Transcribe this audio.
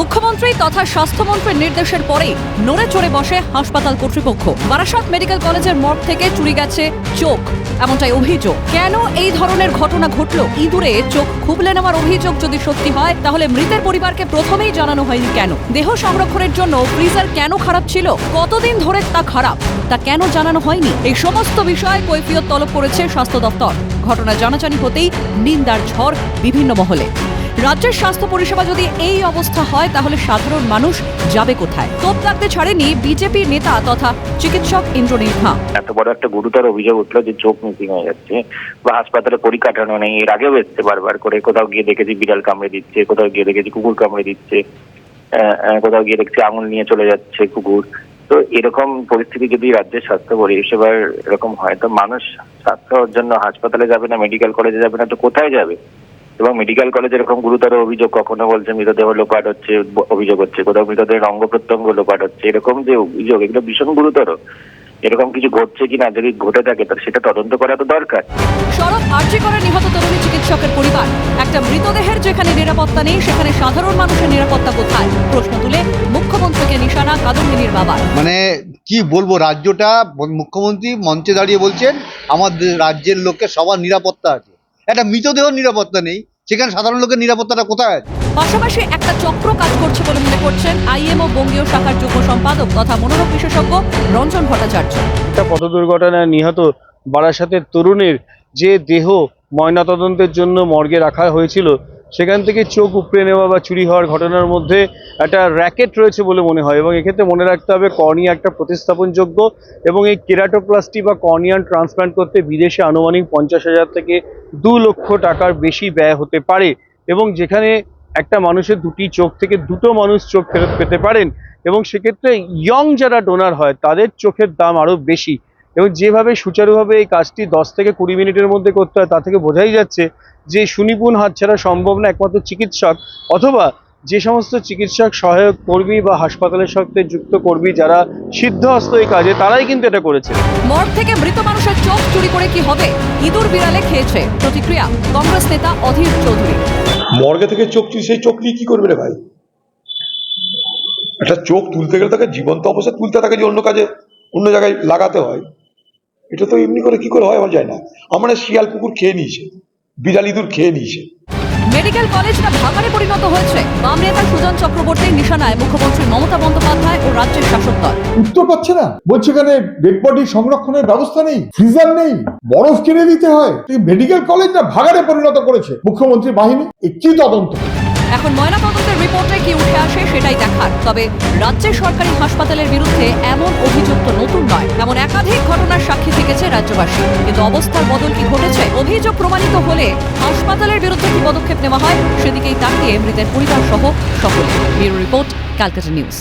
মুখ্যমন্ত্রী তথা স্বাস্থ্যমন্ত্রীর নির্দেশের পরেই নড়ে চড়ে বসে হাসপাতাল কর্তৃপক্ষ। বারাসত মেডিকেল কলেজের মর্গ থেকে চুরি গেছে চোখ। এমনটাই অভিযোগ। কেন এই ধরনের ঘটনা ঘটলো? ইঁদুরে চোখ খুবলে নেওয়ার অভিযোগ যদি সত্যি হয়, তাহলে মৃতের পরিবারকে প্রথমেই জানানো হয়নি কেন? দেহ সংরক্ষণের জন্য ফ্রিজার কেন খারাপ ছিল? কতদিন ধরে তা খারাপ? তা কেন জানানো হয়নি? এই সমস্ত বিষয়ে কৈফিয়ত তলব করেছে স্বাস্থ্য দপ্তর। ঘটনা জানাজানি হতেই নিন্দার ঝড় বিভিন্ন মহলে। রাজ্যের স্বাস্থ্য পরিষেবা যদি এই অবস্থা হয়, তাহলে সাধারণ মানুষ যাবে কোথায়? তোপ লাগতে ছাড়েনি বিজেপির নেতা তথা চিকিৎসক ইন্দ্রনীল খাঁ। এত বড় একটা গুরুতর অভিযোগ উঠল যে চোখ মিসিং হয়ে যাচ্ছে বা হাসপাতালে পরিকাঠামো নেই, এর আগেও এসছে বারবার করে, কোথাও গিয়ে দেখেছি বিড়াল কামড়ে দিচ্ছে, কোথাও গিয়ে দেখেছি কুকুর কামড়ে দিচ্ছে কোথাও গিয়ে দেখছি আঙুল নিয়ে চলে যাচ্ছে কুকুর। তো এরকম পরিস্থিতি যদি রাজ্যের স্বাস্থ্য পরিষেবার এরকম হয়, তো মানুষ স্বাস্থ্যর জন্য হাসপাতালে যাবে না, মেডিকেল কলেজে যাবে না, তো কোথায় যাবে? এবং মেডিকেল কলেজে এরকম গুরুতর অভিযোগ কখনো বলছে মৃতদেহ লোপাট হচ্ছে অভিযোগ হচ্ছে কোথাও মৃতদেহের অঙ্গ প্রত্যঙ্গ লোপাট হচ্ছে এরকম যে অভিযোগ এগুলো ভীষণ গুরুতর। এরকম কিছু ঘটছে কিনা যদি ঘটে থাকে তাহলে সেটা তদন্ত করা তো দরকার। সড়ক আর্জি করে নিহত তরুণী চিকিৎসকের পরিবার। একটা মৃতদেহের যেখানে নিরাপত্তা নেই সেখানে সাধারণ মানুষের নিরাপত্তা কোথায়? প্রশ্ন তুলে মুখ্যমন্ত্রীকে নিশানা কাদম্বিনীর বাবার মানে কি বলব রাজ্যটা মুখ্যমন্ত্রী মঞ্চে দাঁড়িয়ে বলছেন আমাদের রাজ্যের লোকের সবার নিরাপত্তা আছে। একটা মৃতদেহ নিরাপত্তা নেই সেখানে সাধারণ লোকের নিরাপত্তাটা কোথায় আছে? পাশাপাশি একটা চক্র কাজ করছে বলে মনে করছেন আইএমও বঙ্গীয় শাখার যুগ্ম সম্পাদক তথা মনোরোগ বিশেষজ্ঞ রঞ্জন ভট্টাচার্য। একটা পথ দুর্ঘটনায় নিহত বারাসাতের তরুণের যে দেহ ময়নাতদন্তের জন্য মর্গে রাখা হয়েছিল সেখান থেকে চোখ উপড়ে নেওয়া বা চুরি হওয়ার ঘটনার মধ্যে একটা র্যাকেট রয়েছে বলে মনে হয় এবং এক্ষেত্রে মনে রাখতে হবে কর্নিয়া একটা প্রতিস্থাপনযোগ্য এবং এই কেরাটোপ্লাস্টি বা কর্নিয়ান ট্রান্সপ্লান্ট করতে বিদেশে আনুমানিক পঞ্চাশ হাজার থেকে দু লক্ষ টাকার বেশি ব্যয় হতে পারে এবং যেখানে একটা মানুষের দুটি চোখ থেকে দুটো মানুষ চোখ ফেরত পেতে পারেন এবং সেক্ষেত্রে ইয়ং যারা ডোনার হয়, তাদের চোখের দাম আরও বেশি এবং যেভাবে সুচারুভাবে এই কাজটি দশ থেকে কুড়ি মিনিটের মধ্যে করতে হয় তা থেকে বোঝাই যাচ্ছে যে সুনিপুণ হাত ছাড়া সম্ভব না একমাত্র চিকিৎসক অথবা যে সমস্ত চিকিৎসক সহায়ক কর্মী বা হাসপাতালের সাথে যুক্ত কর্মী যারা সিদ্ধহস্ত এই কাজে তারাই কিন্তু এটা করেছে। মর্গ থেকে মৃত মানুষের চোখ চুরি করে কি হবে? ইঁদুর বিড়ালে খেয়েছে। প্রতিক্রিয়া কংগ্রেস নেতা অধীর চৌধুরী। মর্গে থেকে চোখ চুরি সেই চোখ নিয়ে কি করবে রে ভাই? একটা চোখ তুলতে গেলে তাকে জীবন্ত অবস্থায় তুলতে তাকে যে অন্য কাজে অন্য জায়গায় লাগাতে হয়। এটা তো এমনি করে কি করে হয় আমার যায় না। আমার শিয়াল কুকুর খেয়ে নিয়েছে। বিড়াল ইঁদুর খেয়ে নিয়েছে। মেডিকেল কলেজটা ভাগাড়ে পরিণত হয়েছে। বাম নেতা সুজন চক্রবর্তীর নিশানায় মুখ্যমন্ত্রী মমতা বন্দ্যোপাধ্যায় ও রাজ্যের শাসক দল। উত্তর পাচ্ছে না। বলছে এখানে ডেড বডি সংরক্ষণের ব্যবস্থা নেই ফ্রিজার নেই বরফ কিনে দিতে হয়। মেডিকেল কলেজটা ভাগারে ভাগাড়ে পরিণত করেছে মুখ্যমন্ত্রী বাহিনী। একটি কি তদন্ত। এখন ময়নাতদন্তের রিপোর্টে কি উঠে আসে সেটাই দেখার। তবে রাজ্যের সরকারি হাসপাতালের বিরুদ্ধে এমন অভিযুক্ত নতুন নয়। এমন একাধিক ঘটনার সাক্ষী থেকেছে রাজ্যবাসী। কিন্তু অবস্থার বদল কি ঘটেছে, অভিযোগ প্রমাণিত হলে হাসপাতালের বিরুদ্ধে কি পদক্ষেপ নেওয়া হয়, সেদিকেই তাকিয়ে মৃতের পরিবার সহ সকলে। Bureau report, Calcutta news.